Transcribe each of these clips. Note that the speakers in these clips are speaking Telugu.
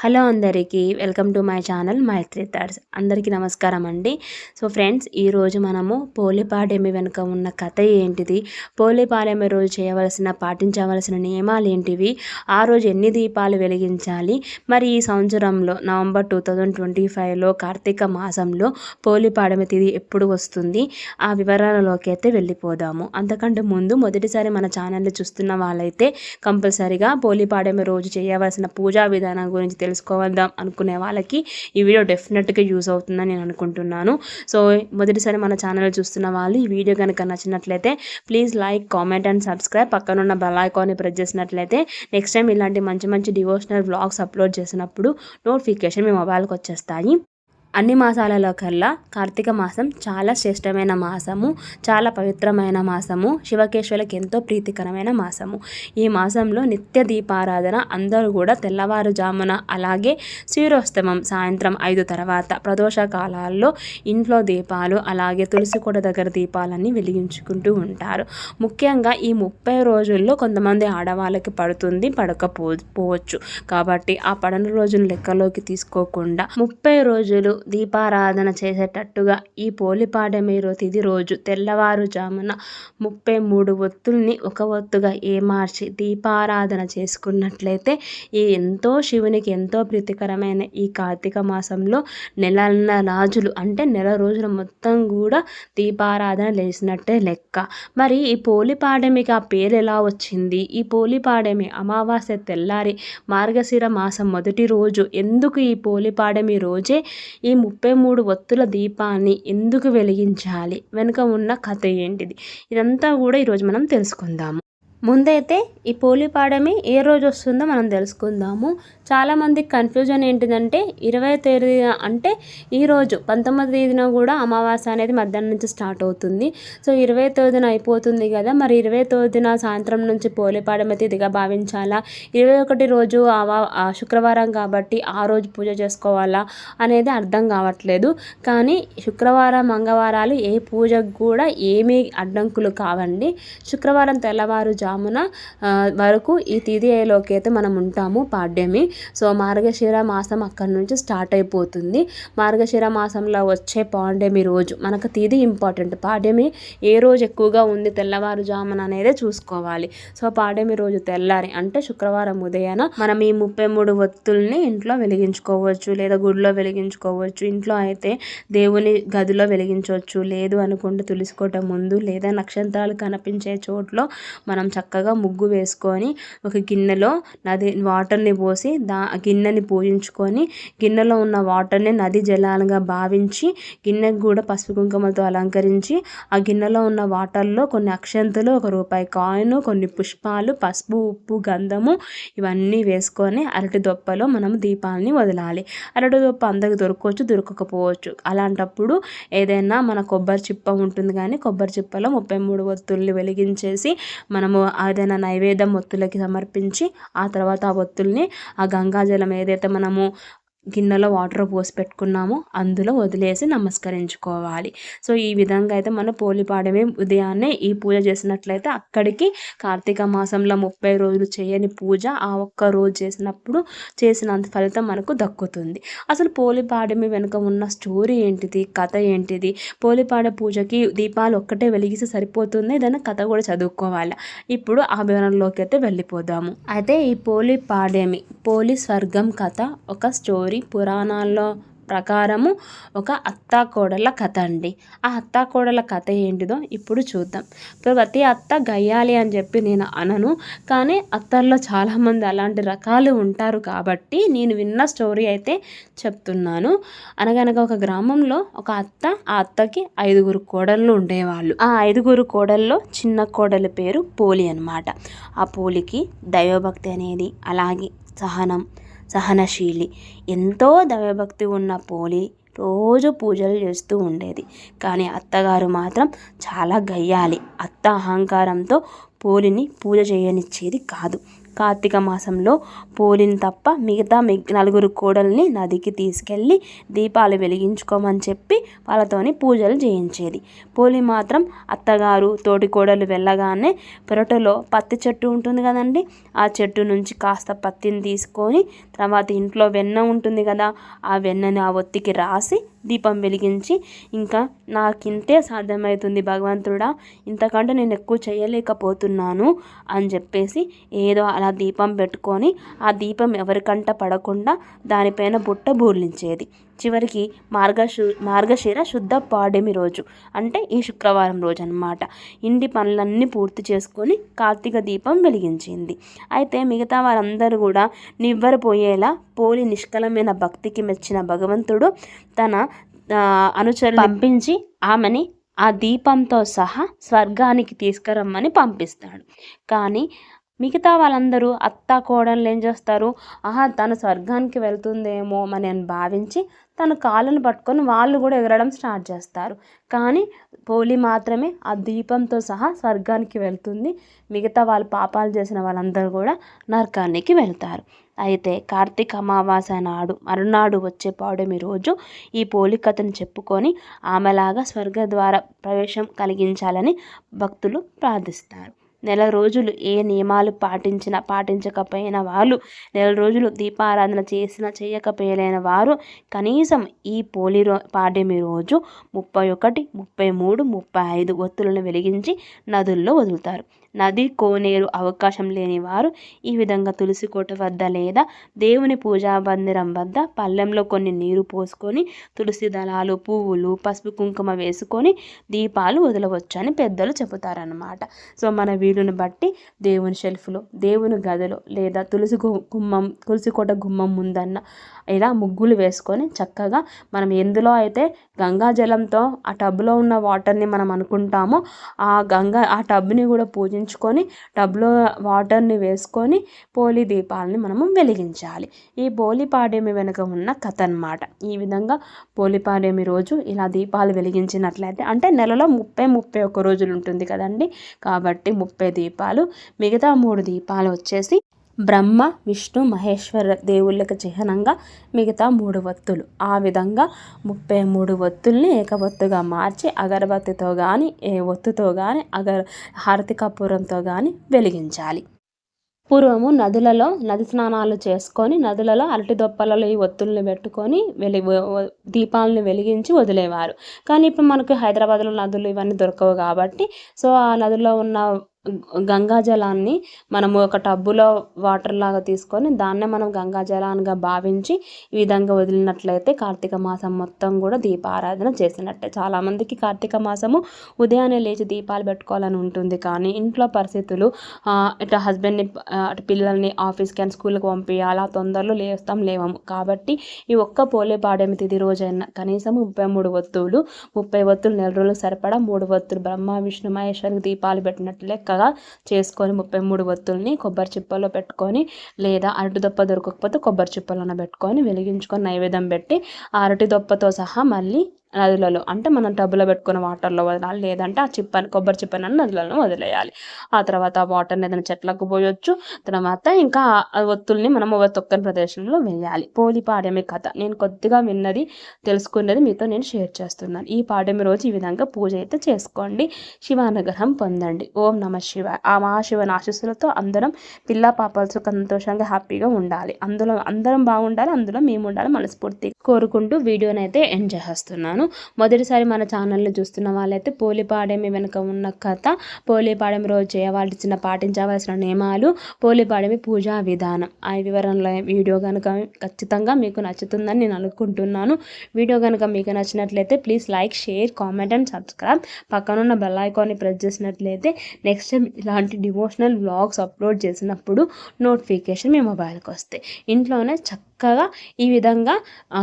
హలో అందరికీ welcome to my channel Maithri thoughts. అందరికీ నమస్కారం అండి. సో ఫ్రెండ్స్ ఈరోజు మనము పోలిపాడెమి వెనుక ఉన్న కథ ఏంటిది? పోలిపాడెమి రోజు చేయవలసిన పాటించవలసిన నియమాలు ఏంటివి? ఆ రోజు ఎన్ని దీపాలు వెలిగించాలి? మరి ఈ సంవత్సరంలో నవంబర్ టూ థౌజండ్ ట్వంటీ ఫైవ్లో కార్తీక మాసంలో పోలిపాడెమి తిది ఎప్పుడు వస్తుంది? ఆ వివరాలలోకి అయితే వెళ్ళిపోదాము. అంతకంటే ముందు మొదటిసారి మన ఛానల్ని చూస్తున్న వాళ్ళైతే కంపల్సరిగా పోలిపాడెమి రోజు చేయవలసిన పూజా విధానం గురించి తెలుసుకోవద్దాం అనుకునే వాళ్ళకి ఈ వీడియో డెఫినెట్గా యూస్ అవుతుందని నేను అనుకుంటున్నాను. సో మొదటిసారి మన ఛానల్ చూస్తున్న వాళ్ళు ఈ వీడియో కనుక నచ్చినట్లయితే please like comment and subscribe. పక్కనున్న బెల్ ఐకాన్ని ప్రెస్ చేసినట్లయితే నెక్స్ట్ టైం ఇలాంటి మంచి మంచి డివోషనల్ వ్లాగ్స్ అప్లోడ్ చేసినప్పుడు నోటిఫికేషన్ మీ మొబైల్కి వచ్చేస్తాయి. అన్ని మాసాలలో కల్లా కార్తీక మాసం చాలా శ్రేష్టమైన మాసము చాలా పవిత్రమైన మాసము శివకేశ్వరులకు ఎంతో ప్రీతికరమైన మాసము. ఈ మాసంలో నిత్య దీపారాధన అందరూ కూడా తెల్లవారుజామున అలాగే సూర్యోస్తమం సాయంత్రం ఐదు తర్వాత ప్రదోష కాలాల్లో ఇంట్లో దీపాలు అలాగే తులసి కూడా దగ్గర దీపాలన్నీ వెలిగించుకుంటూ ఉంటారు. ముఖ్యంగా ఈ ముప్పై రోజుల్లో కొంతమంది ఆడవాళ్ళకి పడుతుంది పడకపో పోవచ్చు. కాబట్టి ఆ పడని రోజులు లెక్కలోకి తీసుకోకుండా ముప్పై రోజులు దీపారాధన చేసేటట్టుగా ఈ పోలిపాడమీరు తిది రోజు తెల్లవారుజామున ముప్పై మూడు ఒత్తుల్ని ఒక ఒత్తుగా ఏమార్చి దీపారాధన చేసుకున్నట్లయితే ఈ ఎంతో శివునికి ఎంతో ప్రీతికరమైన ఈ కార్తీక మాసంలో నెలన్న రాజులు అంటే నెల రోజులు మొత్తం కూడా దీపారాధన లేచినట్టే లెక్క. మరి ఈ పోలిపాడమికి ఆ పేరు ఎలా వచ్చింది? ఈ పోలిపాడమి అమావాస్య తెల్లారి మార్గశిర మాసం మొదటి రోజు. ఎందుకు ఈ పోలిపాడమి రోజే ఈ ఈ ముప్పై మూడు ఒత్తుల దీపాన్ని ఎందుకు వెలిగించాలి? వెనుక ఉన్న కథ ఏంటిది? ఇదంతా కూడా ఈరోజు మనం తెలుసుకుందాము. ముందైతే ఈ పోలిపాడమి ఏ రోజు వస్తుందో మనం తెలుసుకుందాము. చాలామందికి కన్ఫ్యూజన్ ఏంటిదంటే ఇరవై తేదీన అంటే ఈరోజు పంతొమ్మిది తేదీన కూడా అమావాస్య అనేది మధ్యాహ్నం నుంచి స్టార్ట్ అవుతుంది. సో ఇరవై తేదీన అయిపోతుంది కదా మరి ఇరవై తేదీన సాయంత్రం నుంచి పోలిపాడమి తిథిగా భావించాలా? ఇరవై ఒకటి రోజు శుక్రవారం కాబట్టి ఆ రోజు పూజ చేసుకోవాలా అనేది అర్థం కావట్లేదు. కానీ శుక్రవారం మంగళవారాలు ఏ పూజకు కూడా ఏమీ అడ్డంకులు కావండి. శుక్రవారం తెల్లవారు జామున వరకు ఈ తిథియలోకి అయితే మనం ఉంటాము పాడ్యమి. సో మార్గశిర మాసం అక్కడి నుంచి స్టార్ట్ అయిపోతుంది. మార్గశిర మాసంలో వచ్చే పాడ్యమి రోజు మనకు తిథి ఇంపార్టెంట్. పాడ్యమి ఏ రోజు ఎక్కువగా ఉంది తెల్లవారుజామున అనేది చూసుకోవాలి. సో పాడ్యమి రోజు తెల్లారి అంటే శుక్రవారం ఉదయాన మనం ఈ ముప్పై మూడు ఒత్తుల్ని ఇంట్లో వెలిగించుకోవచ్చు లేదా గుడిలో వెలిగించుకోవచ్చు. ఇంట్లో అయితే దేవుని గదిలో వెలిగించవచ్చు. లేదు అనుకుంటే తులుసుకోవటం ముందు లేదా నక్షత్రాలు కనిపించే చోట్లో మనం చక్కగా ముగ్గు వేసుకొని ఒక గిన్నెలో నది వాటర్ని పోసి దా గిన్నెని పూజించుకొని గిన్నెలో ఉన్న వాటర్ని నది జలాలుగా భావించి గిన్నెకు కూడా పసుపు కుంకుమలతో అలంకరించి ఆ గిన్నెలో ఉన్న వాటర్లో కొన్ని అక్షంతలు ఒక రూపాయి కాయిన్ కొన్ని పుష్పాలు పసుపు ఉప్పు గంధము ఇవన్నీ వేసుకొని అరటి దొప్పలో మనం దీపాలని వదలాలి. అరటి దొప్ప అందరికి దొరకవచ్చు దొరకకపోవచ్చు. అలాంటప్పుడు ఏదైనా మన కొబ్బరి చిప్ప ఉంటుంది కానీ కొబ్బరి చిప్పలో ముప్పై మూడు ఒత్తుల్ని వెలిగించేసి మనము ఏదైనా నైవేద్యం ఒత్తులకి సమర్పించి ఆ తర్వాత ఆ ఒత్తుల్ని ఆ గంగాజలం ఏదైతే మనము గిన్నెలో వాటర్ పోసి పెట్టుకున్నామో. అందులో వదిలేసి నమస్కరించుకోవాలి. సో ఈ విధంగా అయితే మన పోలిపాడమే ఉదయాన్నే ఈ పూజ చేసినట్లయితే అక్కడికి కార్తీక మాసంలో ముప్పై రోజులు చేయని పూజ ఆ ఒక్క రోజు చేసినప్పుడు చేసినంత ఫలితం మనకు దక్కుతుంది. అసలు పోలిపాడమి వెనుక ఉన్న స్టోరీ ఏంటిది? కథ ఏంటిది? పోలిపాడ పూజకి దీపాలు ఒక్కటే వెలిగిస్తే సరిపోతుంది? దాని కథ కూడా చదువుకోవాలి? ఇప్పుడు ఆ వివరంలోకి అయితే వెళ్ళిపోదాము. అయితే ఈ పోలిపాడేమి పోలి స్వర్గం కథ ఒక స్టోరీ పురాణాల్లో ప్రకారము ఒక అత్తాకోడల కథ అండి. ఆ అత్తాకోడల కథ ఏంటిదో ఇప్పుడు చూద్దాం. ప్రతి అత్త గయ్యాలి అని చెప్పి నేను అనను కానీ అత్తల్లో చాలామంది అలాంటి రకాలు ఉంటారు కాబట్టి నేను విన్న స్టోరీ అయితే చెప్తున్నాను. అనగనగా ఒక గ్రామంలో ఒక అత్త ఆ అత్తకి ఐదుగురు కోడళ్ళు ఉండేవాళ్ళు. ఆ ఐదుగురు కోడల్లో చిన్న కోడలి పేరు పోలి అనమాట ఆ పోలికి దైవభక్తి అనేది అలాగే సహనం సహనశీలి. ఎంతో దైవభక్తి ఉన్న పోలి రోజు పూజలు చేస్తూ ఉండేది. కానీ అత్తగారు మాత్రం చాలా గయ్యాలి. అత్త అహంకారంతో పోలిని పూజ చేయనిచ్చేది కాదు. కార్తీక మాసంలో పోలిని తప్ప మిగతా నలుగురు కోడల్ని నదికి తీసుకెళ్ళి దీపాలు వెలిగించుకోమని చెప్పి వాళ్ళతోని పూజలు చేయించేది. పోలి మాత్రం అత్తగారు తోటి కోడలు వెళ్ళగానే పెరటలో పత్తి చెట్టు ఉంటుంది కదండి. ఆ చెట్టు నుంచి కాస్త పత్తిని తీసుకొని తర్వాత ఇంట్లో వెన్న ఉంటుంది కదా ఆ వెన్నని ఆ ఒత్తికి రాసి దీపం వెలిగించి ఇంకా నాకింతే సాధ్యమవుతుంది భగవంతుడా ఇంతకంటే నేను ఎక్కువ చేయలేకపోతున్నాను అని చెప్పేసి ఏదో అలా దీపం పెట్టుకొని ఆ దీపం ఎవరికంట పడకుండా దానిపైన బుట్ట బూర్లించేది. చివరికి మార్గశు మార్గశిర శుద్ధ పాడెమి రోజు. అంటే ఈ శుక్రవారం రోజు అనమాట ఇంటి పనులన్నీ పూర్తి చేసుకొని కార్తీక దీపం వెలిగించింది. అయితే మిగతా వారందరూ కూడా నివ్వరపోయేలా పోలి నిష్కలమైన భక్తికి మెచ్చిన భగవంతుడు తన అనుచరులు పంపించి ఆమెని ఆ దీపంతో సహా స్వర్గానికి తీసుకురమ్మని పంపిస్తాడు. కానీ మిగతా వాళ్ళందరూ అత్త కోడళ్ళు ఏం చేస్తారు? ఆహా తను స్వర్గానికి వెళ్తుందేమో అని భావించి తన కాళ్ళను పట్టుకొని వాళ్ళు కూడా ఎగరడం స్టార్ట్ చేస్తారు. కానీ పోలి మాత్రమే ఆ దీపంతో సహా స్వర్గానికి వెళ్తుంది. మిగతా వాళ్ళు పాపాలు చేసిన వాళ్ళందరూ కూడా నరకానికి వెళ్తారు. అయితే కార్తీక అమావాస్య నాడు మరునాడు వచ్చే పౌడమి రోజు ఈ పోలి కథను చెప్పుకొని ఆమెలాగా స్వర్గద్వార ప్రవేశం కలిగించాలని భక్తులు ప్రార్థిస్తారు. నెల రోజులు ఏ నియమాలు పాటించినా పాటించకపోయిన వాళ్ళు నెల రోజులు దీపారాధన చేసినా చేయకపోయలేని వారు కనీసం ఈ పోలి రో పాడ్యమి రోజు ముప్పై ఒకటి ముప్పై మూడు ముప్పై ఐదు ఒత్తులను వెలిగించి నదుల్లో వదులుతారు. నది కోనేరు అవకాశం లేని వారు ఈ విధంగా తులసి కోట వద్ద లేదా దేవుని పూజా మందిరం వద్ద పళ్ళెంలో కొన్ని నీరు పోసుకొని తులసి దళాలు పువ్వులు పసుపు కుంకుమ వేసుకొని దీపాలు వదలవచ్చు అని పెద్దలు చెబుతారనమాట సో మన వీలును బట్టి దేవుని షెల్ఫ్లో దేవుని గదిలో లేదా తులసి గుమ్మం తులసి కోట గుమ్మం ముందన్న ఇలా ముగ్గులు వేసుకొని చక్కగా మనం ఎందులో అయితే గంగా జలంతో ఆ టబ్లో ఉన్న వాటర్ని మనం అనుకుంటామో ఆ గంగా ఆ టబ్ని కూడా పూజించుకొని టబ్లో వాటర్ని వేసుకొని పోలి దీపాలని మనము వెలిగించాలి. ఈ పోలిపాడేమి వెనుక ఉన్న కథ అనమాట ఈ విధంగా పోలిపాడేమి రోజు ఇలా దీపాలు వెలిగించినట్లయితే అంటే నెలలో ముప్పై ముప్పై ఒక్క రోజులు ఉంటుంది కదండి. కాబట్టి ముప్పై దీపాలు మిగతా మూడు దీపాలు వచ్చేసి బ్రహ్మ విష్ణు మహేశ్వర దేవుళ్ళకి చిహ్నంగా మిగతా మూడు వత్తులు. ఆ విధంగా ముప్పై మూడు వత్తుల్ని ఏకవత్తుగా మార్చి అగరబత్తితో కానీ ఏ ఒత్తుతో కానీ అగర హారతి కానీ వెలిగించాలి. పూర్వము నదులలో నది స్నానాలు చేసుకొని నదులలో అరటి దొప్పలలో ఈ ఒత్తుల్ని పెట్టుకొని వెలి దీపాలను వెలిగించి వదిలేవారు. కానీ ఇప్పుడు మనకు హైదరాబాద్లో నదులు ఇవన్నీ దొరకవు కాబట్టి సో ఆ నదిలో ఉన్న గంగా జలాన్ని మనము ఒక టబ్బులో వాటర్ లాగా తీసుకొని దాన్నే మనం గంగాజలాన్నిగా భావించి ఈ విధంగా వదిలినట్లయితే కార్తీక మాసం మొత్తం కూడా దీపారాధన చేసినట్టే. చాలామందికి కార్తీక మాసము ఉదయాన్నే లేచి దీపాలు పెట్టుకోవాలని ఉంటుంది కానీ ఇంట్లో పరిస్థితులు ఇట్లా హస్బెండ్ని అటు పిల్లల్ని ఆఫీస్కి అని స్కూల్కి పంపించాలి ఆ తొందరలో లేస్తాం లేవము కాబట్టి ఈ ఒక్క పోలే పాడేమి తిది రోజైనా కనీసం ముప్పై మూడు ఒత్తులు ముప్పై ఒత్తులు నెల రోజులు సరిపడా మూడు ఒత్తులు బ్రహ్మ విష్ణు మహేశ్వరికి దీపాలు పెట్టినట్లు లెక్కగా చేసుకొని ముప్పై మూడు ఒత్తుల్ని కొబ్బరి చిప్పలో పెట్టుకొని లేదా అరటి దొప్ప దొరకకపోతే కొబ్బరి చిప్పలోనే పెట్టుకొని వెలిగించుకొని నైవేద్యం పెట్టి ఆ అరటి దొప్పతో సహా మళ్ళీ నదులలో. అంటే మనం టబ్బులో పెట్టుకున్న వాటర్లో వదలాలి లేదంటే ఆ చిప్పని కొబ్బరి చిప్పని నదులలో వదిలేయాలి. ఆ తర్వాత ఆ వాటర్ని ఏదైనా చెట్లకు పోయొచ్చు. తర్వాత ఇంకా ఒత్తుల్ని మనం తొక్కని ప్రదేశంలో వేయాలి. పోలి పాడమి కథ. నేను కొద్దిగా విన్నది తెలుసుకున్నది మీతో నేను షేర్ చేస్తున్నాను. ఈ పాడ్యమి రోజు ఈ విధంగా పూజ అయితే చేసుకోండి. శివానుగ్రహం పొందండి. ఓం నమ శివ. ఆ మహాశివుని ఆశీస్సులతో అందరం పిల్ల పాపలు సంతోషంగా హ్యాపీగా ఉండాలి. అందులో అందరం బాగుండాలి అందులో మేము ఉండాలి మనస్ఫూర్తి కోరుకుంటూ వీడియోని అయితే ఎంజాయ్ చేస్తున్నాను. చెప్తున్నాను. మొదటిసారి మన ఛానల్ని చూస్తున్న వాళ్ళైతే పోలిపాడేమి వెనుక ఉన్న కథ పోలిపాడెం రోజు చేయవలసిన పాటించవలసిన నియమాలు పోలిపాడేమి పూజా విధానం. ఆ వివరణలో వీడియో కనుక ఖచ్చితంగా మీకు నచ్చుతుందని నేను అనుకుంటున్నాను. వీడియో కనుక మీకు నచ్చినట్లయితే please like share comment and subscribe. పక్కనున్న బెల్ ఐకాన్ని ప్రెస్ చేసినట్లయితే నెక్స్ట్ టైం ఇలాంటి డివోషనల్ వ్లాగ్స్ అప్లోడ్ చేసినప్పుడు నోటిఫికేషన్ మీ మొబైల్కి వస్తాయి. ఇంట్లోనే చక్క చక్కగా ఈ విధంగా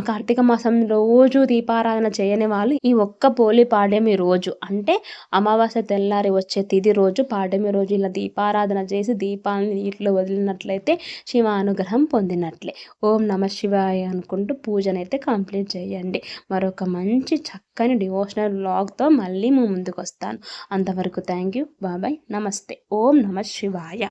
కార్తీక మాసం రోజు దీపారాధన చేయని వాళ్ళు ఈ ఒక్క పోలి పాడేమి రోజు అంటే అమావాస్య తెల్లారి వచ్చే తిది రోజు పాడేమి రోజు ఇలా దీపారాధన చేసి దీపాలను నీటిలో వదిలినట్లయితే శివ అనుగ్రహం పొందినట్లే. ఓం నమ శివాయ అనుకుంటూ పూజనైతే కంప్లీట్ చేయండి. మరొక మంచి చక్కని డివోషనల్ బ్లాగ్తో మళ్ళీ మేము ముందుకు వస్తాను అంతవరకు థ్యాంక్ యూ బాబాయ్ నమస్తే ఓం నమ శివాయ.